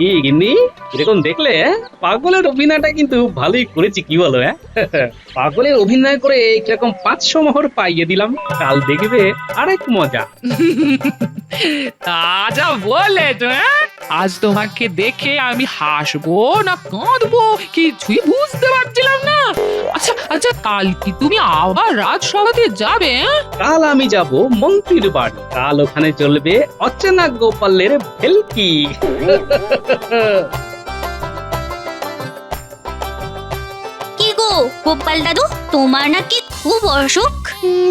কি গিন্নি এরকম দেখলে হ্যাঁ? পাগলের অভিনয়টা কিন্তু ভালোই করেছি কি বলো হ্যাঁ পাগলের অভিনয় করে কীরকম পাঁচশো মোহর পাইয়ে দিলাম কাল দেখবে আরেক মজা তা যা বলে তো হ্যাঁ? আজ তোমাকে দেখে আমি হাসবো না কাঁদবো কিছুই বুঝতে পারছিলাম না আচ্ছা আচ্ছা কাল কি তুমি আবার রাজসভাতে যাবে হ্যাঁ? কাল আমি যাব মন্ত্রীর বাড়ি কাল ওখানে চলবে অচেনা গোপালের ভেলকি গোপাল দাদু তোমার নাকি খুব অসুখ।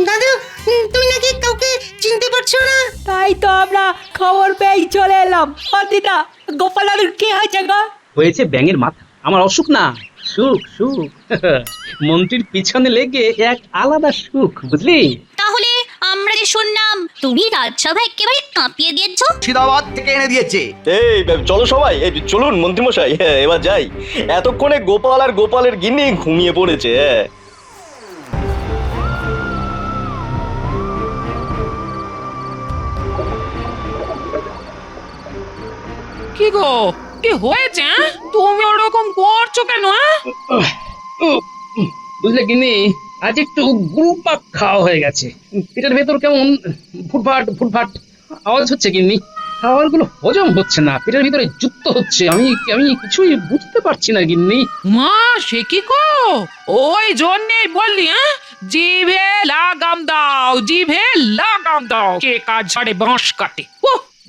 দাদু তুমি নাকি কাউকে চিনতে পারছ না? তাই তো আমরা খবর পেয়ে চলে এলাম। অদিতা গোপাল দাদুর কি হয়েছে গো? হয়েছে ব্যাঙের মাথা। আমার অসুখ না। সুখ সুখ। মন্ত্রীর পিছনে লেগে এক আলাদা সুখ বুঝলি? আমরা যে শুনলাম তুমি রাজসভা একেবারে কাঁপিয়ে দিয়েছ মুর্শিদাবাদ থেকে এনে দিয়েছে এই চলো সবাই এই চলুন মন্ত্রীমশাই হ্যাঁ এবার যাই এতক্ষণে গোপাল আর গোপালের গিন্নি ঘুমিয়ে পড়েছে হ্যাঁ কি গো কি হয়েছে হ্যাঁ? তুমি ওরকম করছ কেন হ্যাঁ? বুঝলে গিন্নি আজ একটু গুরুপাক খাওয়া হয়ে গেছে। পেটের ভেতর কেমন ফুটফাট ফুটফাট আওয়াজ হচ্ছে গিন্নি খাবারগুলো হজম হচ্ছে না পেটের ভিতরে যুক্ত হচ্ছে আমি আমি কিছুই বুঝতে পারছি না গিন্নি। মা সে কি গো? ওই জন্যেই বললি হ্যাঁ? জিভে লাগাম দাও জিভে লাগাম দাও কে কাজ ছাড়ে বাঁশ কাটে।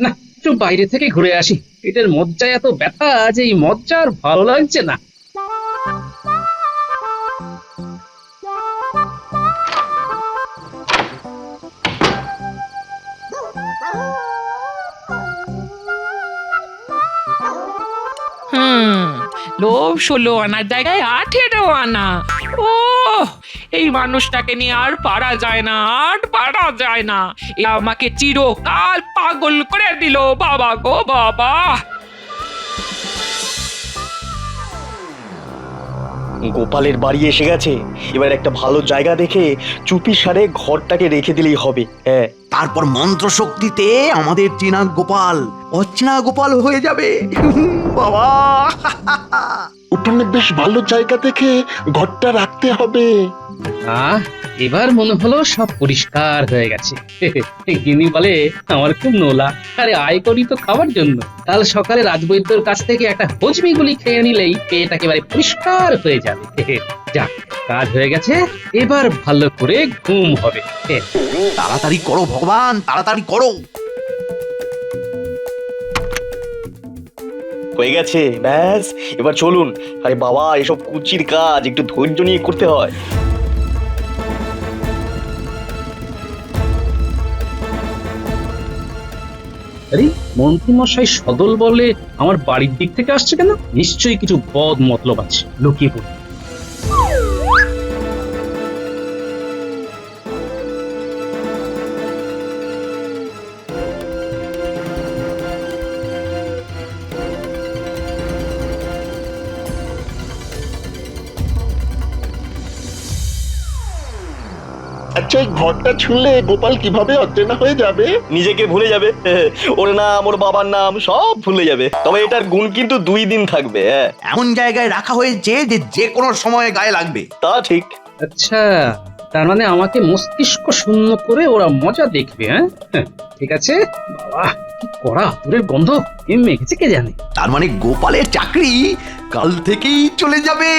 না একটু বাইরে থেকে ঘুরে আসি পেটের মজ্জায় এত ব্যথা যে এই মজ্জা আর ভালো লাগছে না। লোভ ষোলো আনার জায়গায় আঠেরো আনা। ও এই মানুষটাকে নিয়ে আর পারা যায় না, আর পারা যায় না। এ আমাকে চিরকাল পাগল করে দিল, বাবা গো, বাবা। গোপালের বাড়ি এসে গেছে। এবার একটা ভালো জায়গা দেখে চুপি সারে ঘরটাকে রেখে দিলেই হবে। হ্যাঁ। তারপর মন্ত্র শক্তিতে আমাদের চেনা গোপাল অচেনা গোপাল হয়ে যাবে। বাবা। উঠোনে বেশ ভালো জায়গা দেখে ঘরটা রাখতে হবে। আহ এবার মনে হলো সব পরিষ্কার হয়ে গেছে। গিনি বলে আমার খুব নোলা। আরে আয় করি তো খাওয়ার জন্য। কাল সকালে রাজবৈদ্যর কাছ থেকে একটা হজমি গুলি খেয়ে নিলেই পেট একেবারে পরিষ্কার হয়ে যাবে। যাক কাজ হয়ে গেছে। এবার ভালো করে ঘুম হবে। তাড়াতাড়ি করো ভগবান তাড়াতাড়ি করো। হয়ে গেছে ব্যাস। এবার চলুন। আরে বাবা এসব কুচির কাজ একটু ধৈর্য নিয়ে করতে হয়। আরে, মন্ত্রীমশাই সদল বলে আমার বাড়ির দিক থেকে আসছে কেন? নিশ্চয়ই কিছু বদ মতলব আছে। লুকিয়ে পড়ি আচ্ছা এই ঘরটা ছুঁলে গোপাল কীভাবে অচেনা হয়ে যাবে? নিজেকে ভুলে যাবে। ওর নাম ওর বাবার নাম সব ভুলে যাবে। তবে এটার গুণ কিন্তু দুই দিন থাকবে হ্যাঁ। এমন জায়গায় রাখা হয়েছে যে যে কোনো সময় গায়ে লাগবে। তা ঠিক। আচ্ছা তার মানে আমাকে মস্তিষ্ক শূন্য করে ওরা মজা দেখবে হ্যাঁ? হ্যাঁ, ঠিক আছে? বাবা কি কড়া দূরের গন্ধ। কে মেখেছে কে জানে? তার মানে গোপালের চাকরি কাল থেকেই চলে যাবে।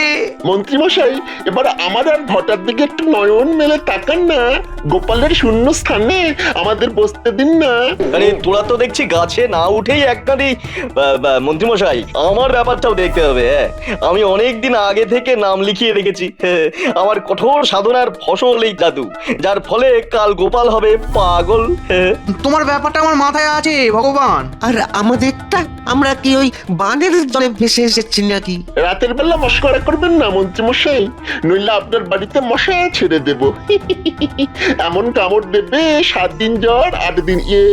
মন্ত্রী মশাই এবার আমার আর ঘটার দিকে একটু নয়ন মেলে তাকান না। গোপালের শূন্য স্থানে আমাদের বসতে দিন না। আরে তোরা তো দেখছি গাছে না উঠেই একখানি মন্ত্রীমশাই আমার ব্যাপারটাও দেখতে হবে হ্যাঁ? আমি অনেক দিন আগে থেকে নাম লিখিয়ে রেখেছি হ্যাঁ, আমার কঠোর সাধনার ফসল এই জাদু যার ফলে কাল গোপাল হবে পাগল হ্যাঁ? তোমার ব্যাপারটা আমার মাথায় আছে ভগবান। আর আমাদেরটা আমরা কি ওই বানের জলে ভেসে এসেছি নাকি? রাতের বেলা মস্করা করবেন না মন্ত্রী মশাই নইলে আপনার বাড়িতে মশা ছেড়ে দেব। এমন কামড় দেবে সাত দিন জ্বর আট দিন ইয়ে।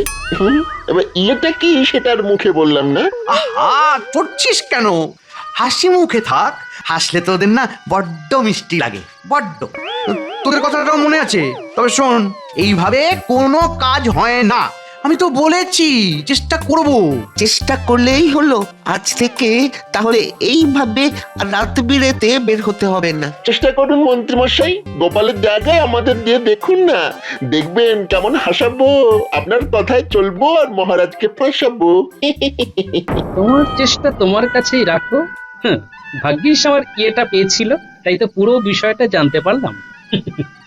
এবার ইয়েটা কি সেটার মুখে বললাম না? আহা চড়ছিস কেন? হাসি মুখে থাক হাসলে তো ওদের না বড্ড মিষ্টি লাগে বড্ড। তোদের কথাটাও মনে আছে? তবে শোন এইভাবে কোনো কাজ হয় না। আমি তো বলেছি চেষ্টা করব। চেষ্টা করলেই হলো। আজ থেকে তাহলে এইভাবে রাত বিরেতে বের হতে হবে না। চেষ্টা করুন মন্ত্রীমশাই গোপালের জায়গায় আমাদের দিয়ে দেখুন না। দেখবেন কেমন হাসাবো আপনার কথায় চলবো আর মহারাজকে ফাঁসাবো। তোমার চেষ্টা তোমার কাছেই রাখো। হ্যাঁ, ভাগ্যিস আমার ইয়েটা পেয়েছিল তাই তো পুরো বিষয়টা জানতে পারলাম।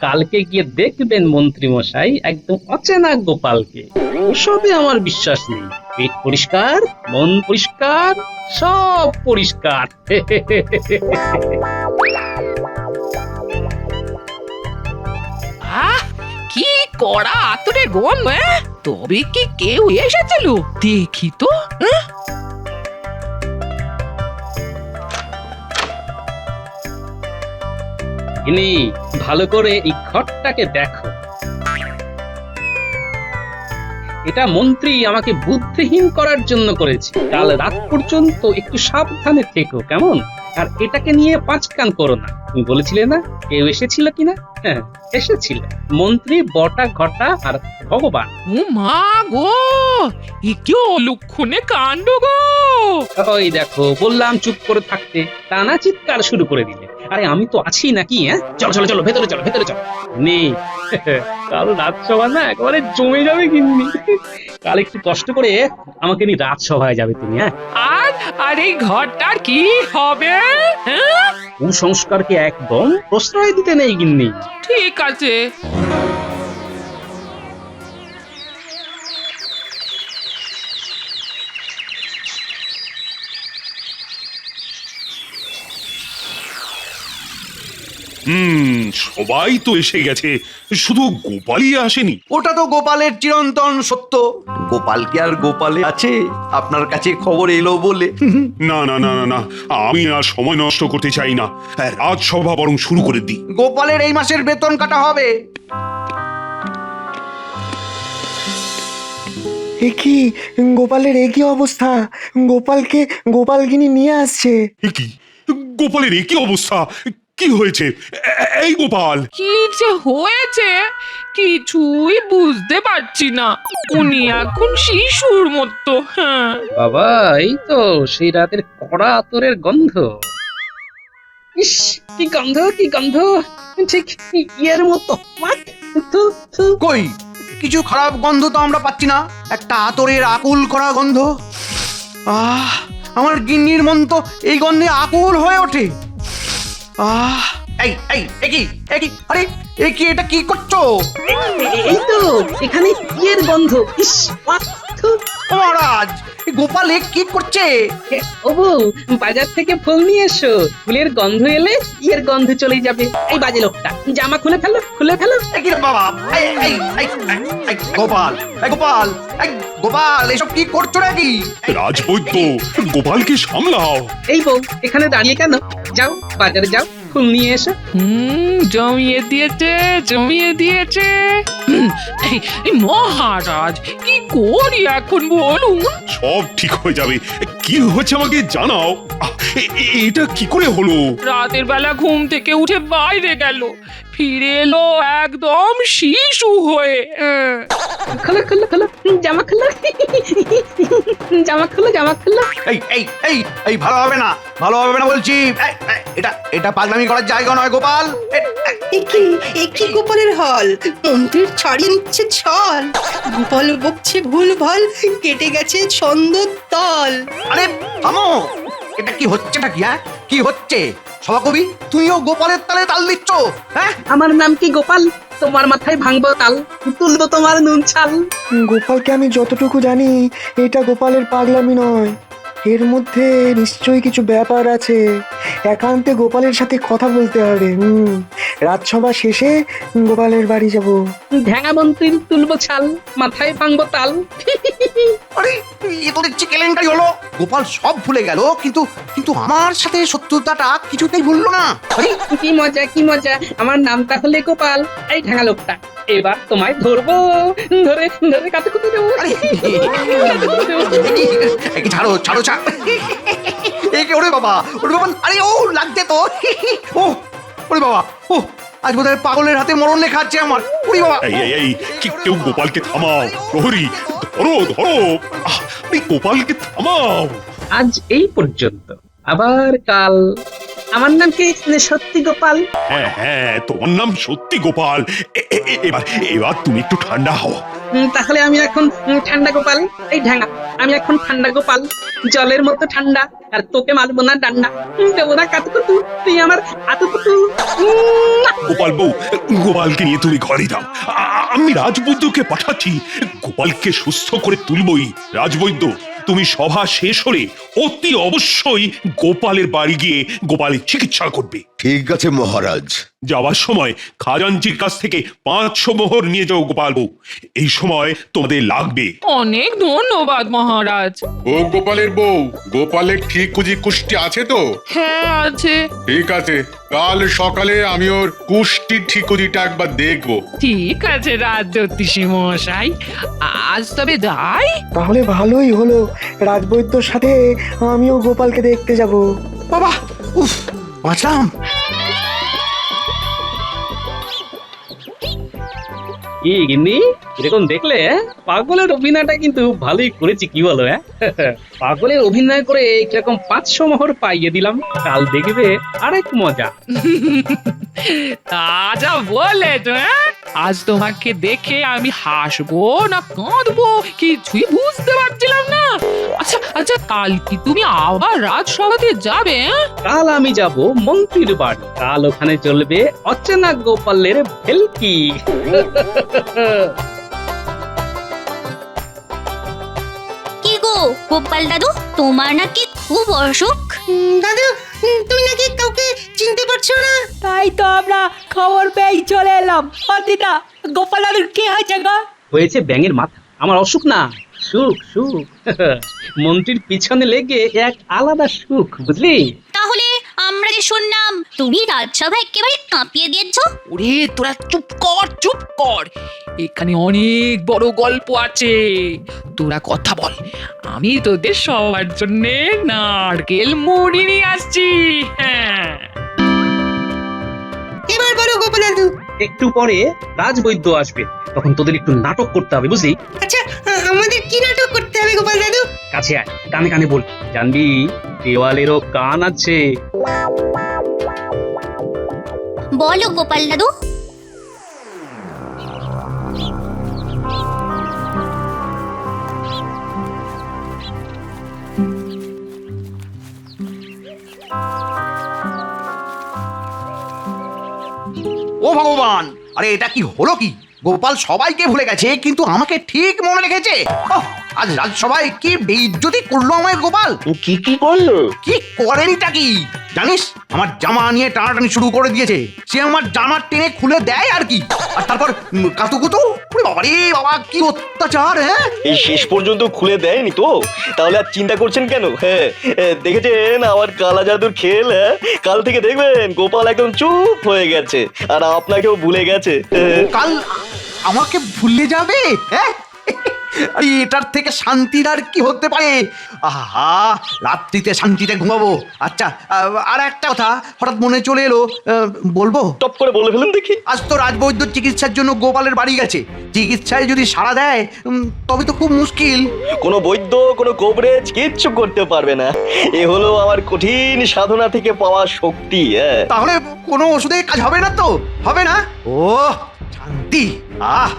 কালকে গিয়ে দেখবেন মন্ত্রী মশাই একদম অচেনা গোপালকে ওসবে আমার বিশ্বাস নেই পেট পরিষ্কার, মন পরিষ্কার, সব পরিষ্কার কি কড়া আতরে গন্ধ হ্যাঁ? তবে কি কেউ এসেছিল দেখি তো হ্যাঁ? ইনি ভালো করে এই ঘরটাকে দেখো। এটা মন্ত্রী আমাকে বুদ্ধিহীন করার জন্য করেছে। কাল রাত পর্যন্ত একটু সাবধানে থেকো কেমন? আর এটাকে নিয়ে পাঁচ কান করো না। তুমি বলেছিলে না? কেউ এসেছিল কিনা হ্যাঁ এসেছিল। মন্ত্রী বটা ঘটা আর ভগবান। ও মা গো এ কি অলক্ষণে কাণ্ড গো। ওই দেখো বললাম চুপ করে থাকতে। টানা চিৎকার শুরু করে দিলে। আরে আমি তো আছি নাকি হ্যাঁ? চলো চলো চলো ভেতরে চলো ভেতরে চলো। নেই কাল রাজসভা না একেবারে জমে যাবে কিন্তু কাল একটু কষ্ট করে আমাকে নিয়ে রাজসভায় যাবে তুমি হ্যাঁ? আর আর এই ঘরটার কি হবে? হ্যাঁ? কুসংস্কারকে একদম প্রশ্রয় দিতে নেই গিন্নি। ঠিক আছে। হুম সবাই তো এসে গেছে। শুধু গোপালই আসেনি। ওটা তো গোপালের চিরন্তন সত্য। গোপাল কি আর গোপালে আছে? আপনার কাছে খবর এলো বলে। না না না না না আমি আর সময় নষ্ট করতে চাই না। রাজসভা বরং শুরু করে দিই। গোপালের এই মাসের বেতন কাটা হবে। এ কি? গোপালের এ কি অবস্থা? গোপালকে গোপালগিনি নিয়ে আসছে। এ কি? গোপালের একই অবস্থা? কি হয়েছে? এই গোপাল। কি যে হয়েছে? কিছুই বুঝতে পারছি না। উনি এখন শিশুর মতো হ্যাঁ। বাবা এই তো সেই রাতের কড়া আতরের গন্ধ। ইস কি গন্ধ কি গন্ধ। ঠিক ইয়ের মতো। থু, থু। কই? কিছু খারাপ গন্ধ তো আমরা পাচ্ছি না। একটা আতরের আকুল করা গন্ধ। আহ আমার গিন্নির মন তো এই গন্ধে আকুল হয়ে ওঠে। আহ এই এই একই একই আরে এ কি এটা কি করছ? এই তো এখানে ইয়ের গন্ধ ইস মহারাজ গোপাল এ কি করছে? এ, ও বউ বাজার থেকে ফুল নিয়ে এসো। ফুলের গন্ধ এলে ইয়ের গন্ধ চলে যাবে। এই বাজে লোকটা জামা খুলে ফেলো খুলে ফেলো। কি বাবা? এই এই, এই, গোপাল এই গোপাল এই গোপাল এসব কি করছ নাকি? রাজবৈদ্য গোপালকে সামলাও। এই বউ এখানে দাঁড়িয়ে কেন? যাও বাজারে যাও ফুল নিয়ে এসো। হুম জমিয়ে দিয়েছে জমিয়ে দিয়েছে। হুম, এই এই মহারাজ কি করি এখন বলুন? সব ঠিক হয়ে যাবে। কি হচ্ছে আমাকে জানাও? আহ, এ- এ- এটা কি করে হলো? রাতের বেলা ঘুম থেকে উঠে বাইরে গেল। ফিরে এলো একদম শিশু হয়ে। হ্যাঁ। খোলো খোলো খোলো জামা খোলো। জামা খোলো জামা খোলো। এই এই এই এই ভালো হবে না ভালো হবে না বলছি। এই, এই, এটা এটা পাগলামি করার জায়গা নয় গোপাল। এ- এ- একই একই গোপালের হল? মন্ত্রীর ছাড়িয়ে নিচ্ছে ছল। গোপাল বকছে ভুল ভালো কেটে গেছে ছন্দ তল। আরে থামো। এটা কি হচ্ছেটা কি হ্যাঁ? কি হচ্ছে? সভাকবি তুইও গোপালের তালে তাল দিচ্ছ হ্যাঁ? আমার নাম কি গোপাল? তোমার মাথায় ভাঙবো তাল তুলবো তোমার নুন ছাল। গোপালকে আমি যতটুকু জানি এটা গোপালের পাগলামি নয়। এর মধ্যে নিশ্চয়ই কিছু ব্যাপার আছে একান্তে গোপালের সাথে কথা বলতে হবে হুম রাজসভা শেষে গোপালের বাড়ি যাব ঢ্যাঙা মন্ত্রীর তুলবো ছাল মাথায় ভাঙবো তাল আরে এ তো দেখছি কেলেঙ্কারি হলো গোপাল সব ভুলে গেল কিন্তু কিন্তু আমার সাথে শত্রুতাটা কিছুতেই ভুললো না কি মজা কি মজা আমার নামটা হলে গোপাল এই ঢ্যাঙা লোকটা এবার তোমায় ধরবো ধরে ধরে কাতে কুতে দেবো ছাড়ো ছাড়ো ছাড়ো এই কি ওরে বাবা ওরে বাবা আরে ও লাগছে তো। ও ওরে বাবা ও আজ বোধহয় পাগলের হাতে মরণ লেখা আছে আমার। ওরে বাবা। এই এই এই কি কেউ গোপালকে থামাও। প্রহরী ধরো ধরো। গোপালকে থামাও। আজ এই পর্যন্ত। আবার কাল। আমার নাম কি সত্যি গোপাল? হ্যাঁ হ্যাঁ তোমার নাম সত্যি গোপাল। এবার এবার তুমি একটু ঠান্ডা হও। তাহলে আমি এখন ঠান্ডা গোপাল। এই ঢাঙ্গা আমি এখন ঠান্ডা গোপাল। জলের মতো ঠান্ডা আর তোকে মারবো না ডান্ডা। দেবো না কাতুকুতু তুই আমার আতুকুতু। গোপাল বউ গোপালকে নিয়ে তুমি ঘরে যাও। আমি রাজবৈদ্যকে পাঠাচ্ছি। গোপালকে সুস্থ করে তুলবই। রাজবৈদ্য তুমি সভা শেষ হলে অতি অবশ্যই গোপালের বাড়ি গিয়ে গোপালের চিকিৎসা করবে। ঠিক আছে মহারাজ। যাওয়ার সময় খাজানজির কাছ থেকে পাঁচশো মোহর নিয়ে যাও গোপাল বউ। এই সময় তোমাদের লাগবে। অনেক ধন্যবাদ মহারাজ। ও গোপালের বউ গোপালের ঠিক কুজি কুষ্টি আছে তো? হ্যাঁ আছে। ঠিক আছে কাল সকালে আমি ওর কুষ্টি ঠিকুজিটা একবার দেখব। ঠিক আছে রাজ জ্যোতিষী মশাই। আজ তবে যাই। তাহলে ভালোই হলো। রাজবৈদ্যর সাথে আমিও গোপালকে দেখতে যাব। বাবা উফ! বাঁচলাম কি গিন্নি এরকম দেখলে হ্যাঁ? পাগলের অভিনয়টা কিন্তু ভালোই করেছি কি বলো হ্যাঁ পাগলের অভিনয় করে কীরকম পাঁচশো মোহর পাইয়ে দিলাম কাল দেখবে আরেক মজা তা যা বলেছ হ্যাঁ? আজ তোমাকে দেখে আমি হাসবো না কাঁদবো কিছুই বুঝতে পারছিলাম না আচ্ছা আচ্ছা কাল কি তুমি আবার রাজসভাতে যাবে হ্যাঁ? কাল আমি যাব মন্ত্রীর বাড়ি কাল ওখানে চলবে অচেনা গোপালের ভেলকি গোপাল দাদু তোমার নাকি খুব অসুখ। দাদু তুমি নাকি কাউকে চিনতে পারছ না? তাই তো আমরা খবর পেয়ে চলে এলাম। অদিতা গোপাল দাদুর কে হয়েছে গো? হয়েছে ব্যাঙের মাথা। আমার অসুখ না সুখ সুখ। মন্ত্রীর পিছনে লেগে এক আলাদা সুখ বুঝলি? আমরা যে শুনলাম তুমি রাজসভা একেবারে কাঁপিয়ে দিয়েছ। ওরে তোরা চুপ কর চুপ কর। এখানে অনেক বড় গল্প আছে। তোরা কথা বল। আমি তোদের সবার জন্য নারকেল মুড়ি নিয়ে আসছি। হ্যাঁ। এবার বলো গোপাল একটু পরে রাজবৈদ্য আসবে। তখন তোদের একটু নাটক করতে হবে বুঝলি? আচ্ছা আমাদের কি নাটক করতে হবে গোপাল দাদু? কাছে আয় কানে কানে বল। জানবি দেওয়ালেরও কান আছে। বলো গোপাল দাদু। আরে এটা কি হলো কি? গোপাল সবাইকে ভুলে গেছে কিন্তু আমাকে ঠিক মনে রেখেছে। ওহ, আজ রাজসভায় কি বেইজ্জতি করল আমায় গোপাল? কি কি করল? কি করেনটা কি? জানিস আমার জামা নিয়ে টানাটানি শুরু করে দিয়েছে। সে আমার জামা টেনে খুলে দেয় আর কি। আর তারপর কাতুকুতু বাবা রে বাবা কি অত্যাচার হ্যাঁ? এই শেষ পর্যন্ত খুলে দেয়নি তো? তাহলে আর চিন্তা করছেন কেন? হ্যাঁ দেখেছেন আমার কালা জাদুর খেল হ্যাঁ? কাল থেকে দেখবেন গোপাল একদম চুপ হয়ে গেছে। আর আপনাকেও ভুলে গেছে। কাল আমাকে ভুলে যাবে হ্যাঁ? এটার থেকে শান্তির আর কি হতে পারে? আহা রাত্রিতে শান্তিতে ঘুমাবো। আচ্ছা আর একটা কথা হঠাৎ মনে চলে এলো বলব? টপ করে বলে ফেলুন দেখি। আজ তো রাজবৈদ্য চিকিৎসার জন্য গোপালের বাড়ি গেছে। চিকিৎসায় যদি সাড়া দেয় তবে তো খুব মুশকিল। কোনো বৈদ্য কোনো কবরেজ কিচ্ছু করতে পারবে না। এ হলো আমার কঠিন সাধনা থেকে পাওয়া শক্তি হ্যাঁ। তাহলে কোনো ওষুধে কাজ হবে না তো? হবে না? ও শান্তি। আহ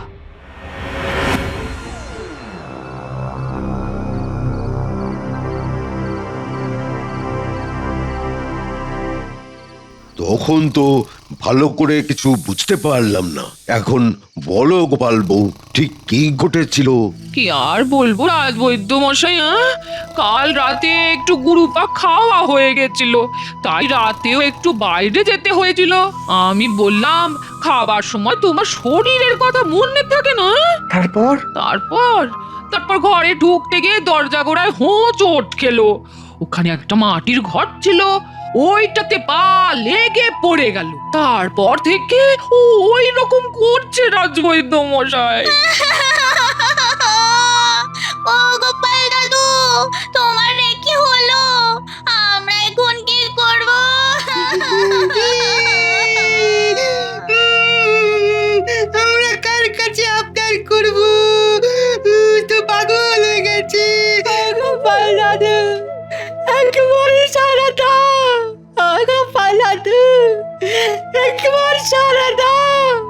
তখন তো ভালো করে কিছু বুঝতে পারলাম না। এখন বলো গোপাল বউ ঠিক কি ঘটেছিল? কি আর বলব রাজবৈদ্য মশাই হ্যাঁ? কাল রাতে একটু গুরুপা খাওয়া হয়ে গেছিল তাই রাতেও একটু বাইরে যেতে হয়েছিল। আমি বললাম খাবার সময় তোমার শরীরের কথা মনে থাকে না? তারপর? তারপর? তারপর ঘরে ঢুকতে গিয়ে দরজা গোড়ায় হোঁচট খেলো। ওখানে একটা মাটির ঘর ছিল ওইটাতে পা লেগে পড়ে গেল। তারপর থেকে ও ওই রকম করছে রাজবৈদ্য মশাই। ও গোপাল দাদু একবার সারা দাও।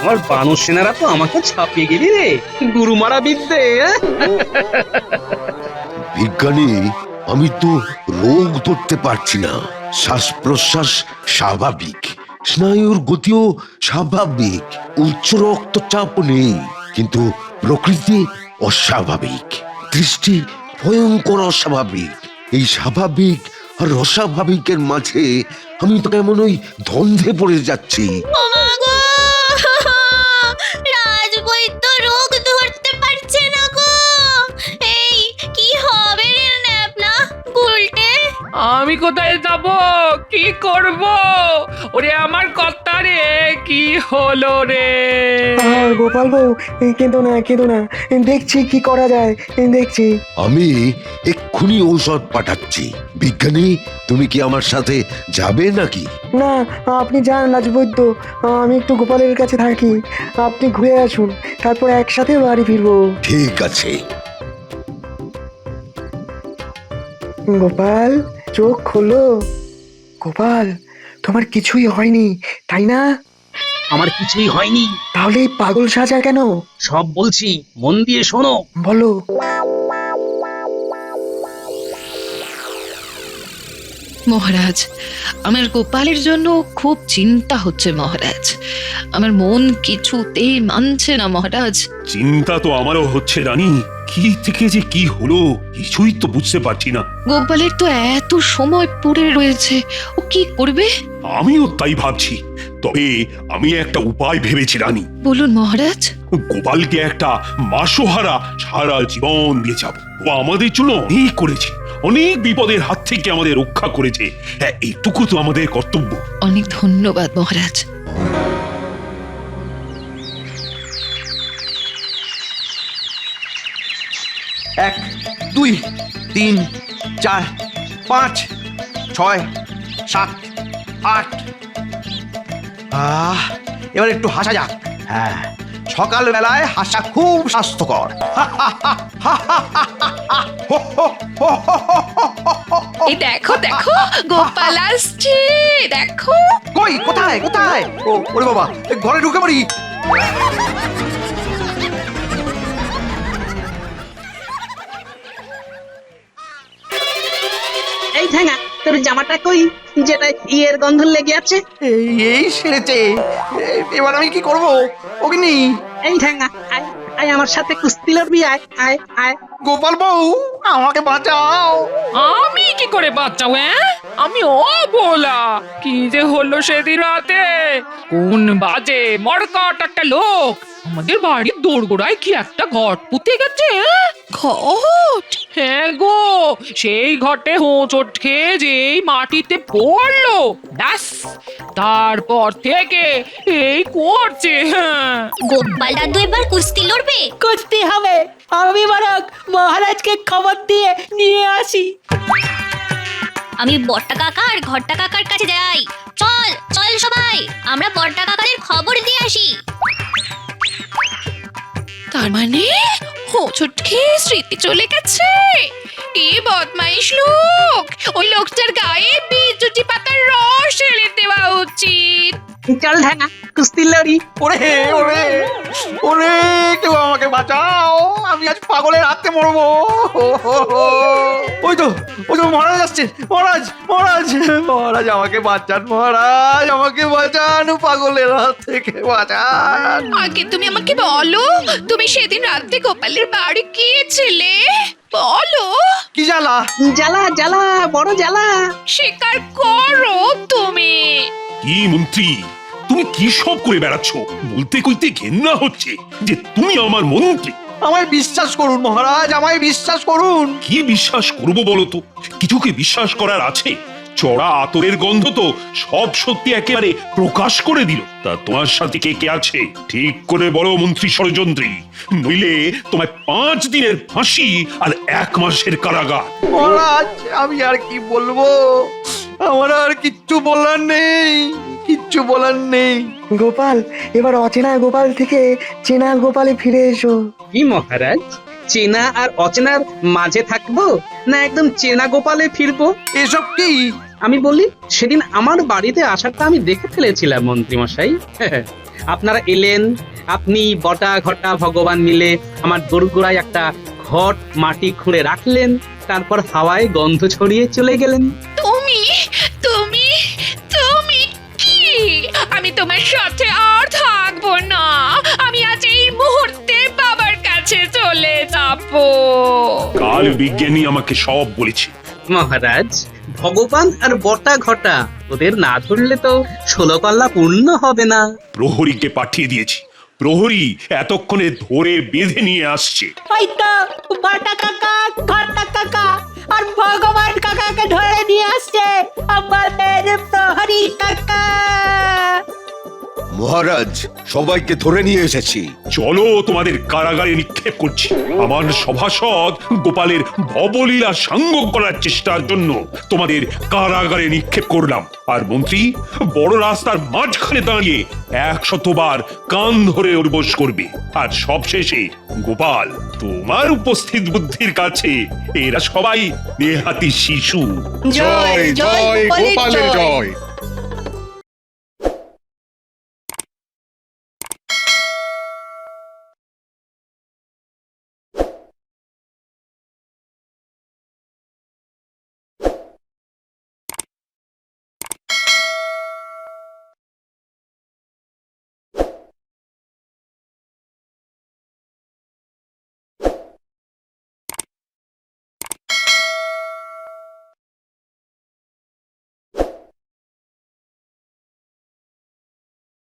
আমার বানর সেনারা তো আমাকে ছাপিয়ে গেলি রে। গুরু মারা বিদ্যে। বিজ্ঞানী আমি তো রোগ ধরতে পারছি না। শ্বাস প্রশ্বাস স্বাভাবিক। স্নায়ুর গতিও স্বাভাবিক। উচ্চ রক্তচাপ নেই, কিন্তু প্রকৃতি অস্বাভাবিক। দৃষ্টি ভয়ঙ্কর অস্বাভাবিক। এই স্বাভাবিক আর অস্বাভাবিকের মাঝে আমি তো কেমন ওই ধন্ধে পড়ে যাচ্ছি। আমি কোথায় যাব? কি করব? ওরে আমার কর্তা রে কি হলো রে? আহ, গোপাল বউ কেঁদো না কেঁদো না। দেখছি কি করা যায় দেখছি। আমি এক্ষুনি ঔষধ পাঠাচ্ছি। বিজ্ঞানী তুমি কি আমার সাথে যাবে নাকি? না আপনি যান রাজবৈদ্য। আমি একটু গোপালের কাছে থাকি। আপনি ঘুরে আসুন তারপর একসাথে বাড়ি ফিরবো। ঠিক আছে। গোপাল? চোখ খোলো গোপাল তোমার কিছুই হয়নি তাই না? আমার কিছুই হয়নি। তাহলে এই পাগল সাজা কেন? সব বলছি মন দিয়ে শোনো। বলো। মহারাজ। আমার গোপালের জন্য খুব চিন্তা হচ্ছে মহারাজ। আমার মন কিছুতেই মানছে না মহারাজ। চিন্তা তো আমারও হচ্ছে রানী। কি থেকে যে কি হলো কিছুই তো বুঝতে পারছি না। গোপালের তো এত সময় পড়ে রয়েছে ও কি করবে? আমিও তাই ভাবছি। তবে আমি একটা উপায় ভেবেছি রানী। বলুন মহারাজ। গোপালকে একটা মাসোহারা সারা জীবন দিয়ে যাব। ও আমাদের জন্য অনেক করেছে। অনেক বিপদের হাত থেকে আমাদের রক্ষা করেছে। হ্যাঁ এইটুকু তো আমাদের কর্তব্য। অনেক ধন্যবাদ মহারাজ। এক দুই তিন চার পাঁচ ছয় সাত আট। আহ এবার একটু হাসা যাক। হ্যাঁ। সকালবেলায় হাসা খুব স্বাস্থ্যকর। এই দেখো দেখো গোপাল আসছে দেখো। কই কোথায় কোথায়? ও ওরে বাবা ঘরে ঢুকে পড়ি। এই ঠেঙা তোর জামাটা কই? যেটা ইয়ের গন্ধ লেগে আছে। এই এই সেরেছে এবার আমি কি করব? অগ্নি এই ঠেঙা আয় আয় আমার সাথে কুস্তি লড়বি আয় আয় আয়। গোপাল বউ আমাকে বাঁচাও। আমি কি করে বাঁচাও হ্যাঁ? আমি ও বলা কি যে হলো সেদিন রাতে? কোন বাজে মরকট একটা লোক? আমাদের বাড়ির দোরগোড়ায় কি একটা ঘট পুঁতে গেছে? ঘট? হ্যাঁ গো সেই ঘটে হোঁচট খেয়ে যেই মাটিতে পড়ল। ব্যাস তারপর থেকে এই করছে। হ্যাঁ গোপাল দাদু এবার কুস্তি লড়বে? কুস্তি হবে। আমি বরং মহারাজকে খবর দিয়ে নিয়ে আসি। আমি বট্টা কাকা আর ঘট্টা কাকার কাছে যাই। চল চল সবাই আমরা বট্টা কাকাদের খবর দিয়ে আসি। তার মানে? হোঁচট খেয়ে স্মৃতি চলে গেছে। কি বদমাইশ লোক? ওই লোকটার গায়ে বিদ্যুতি পাতার রস ঢেলে দেওয়া উচিত। চল কুস্তি লড়ি। ওরে ওরে ওরে কেউ আমাকে বাঁচাও আমি আজ পাগলের হাতে মরবো। ওই তো ওই তো মহারাজ আসছে। মহারাজ মহারাজ মহারাজ আমাকে বাঁচান মহারাজ আমাকে বাঁচান পাগলের হাত থেকে বাঁচান। আগে তুমি আমাকে বলো তুমি সেদিন রাতে গোপালের বাড়ি গিয়েছিলে? বলো। কি জ্বালা? জ্বালা জ্বালা বড় জ্বালা। স্বীকার করো তুমি। কি মন্ত্রী? তুমি কি সব করে বেড়াচ্ছ? বলতে কইতে ঘেন্না হচ্ছে যে তুমি আমার মন্ত্রী। আমায় বিশ্বাস করুন মহারাজ আমায় বিশ্বাস করুন। কি বিশ্বাস করব বলো তো? কিছুকে বিশ্বাস করার আছে? চড়া আতরের গন্ধ তো সব সত্যি একেবারে প্রকাশ করে দিল। তা তোমার সাথে কে কে আছে? ঠিক করে বড় মন্ত্রী ষড়যন্ত্রী। নইলে তোমায় পাঁচ দিনের ফাঁসি আর এক মাসের কারাগার। মহারাজ আমি আর কি বলব? আমার আর কিচ্ছু বলার নেই কিচ্ছু বলার নেই। গোপাল এবার অচেনা গোপাল থেকে চেনা গোপালে ফিরে এসো। কি মহারাজ চেনা আর অচেনার মাঝে থাকব না একদম চেনা গোপালে ফিরবো? এসব কি? আমি বলি সেদিন আমার বাড়িতে আসারটা আমি দেখে ফেলেছিলাম মন্ত্রীমশাই আপনারা এলেন, আপনি বটা ঘটা ভগবান মিলে আমার দোরগোড়ায় একটা ঘট মাটি খুঁড়ে রাখলেন, তারপর হাওয়ায় গন্ধ ছড়িয়ে চলে গেলেন। তুমি তুমি তুমি কি? আমি তোমার সাথে আর থাকব না। আমি আজ এই মুহূর্তে বাবার কাছে চলে যাব। কাল বিজ্ঞানী আমাকে সব বলেছে। মহারাজ ভগবান আর বটা ঘটা ওদের না ধরলে তো ষোলো পাল্লা পূর্ণ হবে না। প্রহরীকে পাঠিয়ে দিয়েছি। প্রহরী এতক্ষণে ধরে বেঁধে নিয়ে আসছে। ওই তো বাটা কাকা ঘটা কাকা আর ভগবান কাকাকে ধরে নিয়ে আসছে। আমাদের প্রহরী কাকা। মহারাজ সবাইকে ধরে নিয়ে এসেছি। চলো তোমাদের কারাগারে নিক্ষেপ করছি। আমার সভাসদ গোপালের ভবলীলা সাঙ্গ করার চেষ্টার জন্য তোমাদের কারাগারে নিক্ষেপ করলাম। আর মন্ত্রী বড় রাস্তার মাঝখানে দাঁড়িয়ে একশতবার কান ধরে উর্বশ করবে। আর সবশেষে গোপাল তোমার উপস্থিত বুদ্ধির কাছে এরা সবাই নেহাতি শিশু। জয় জয় গোপালের জয়।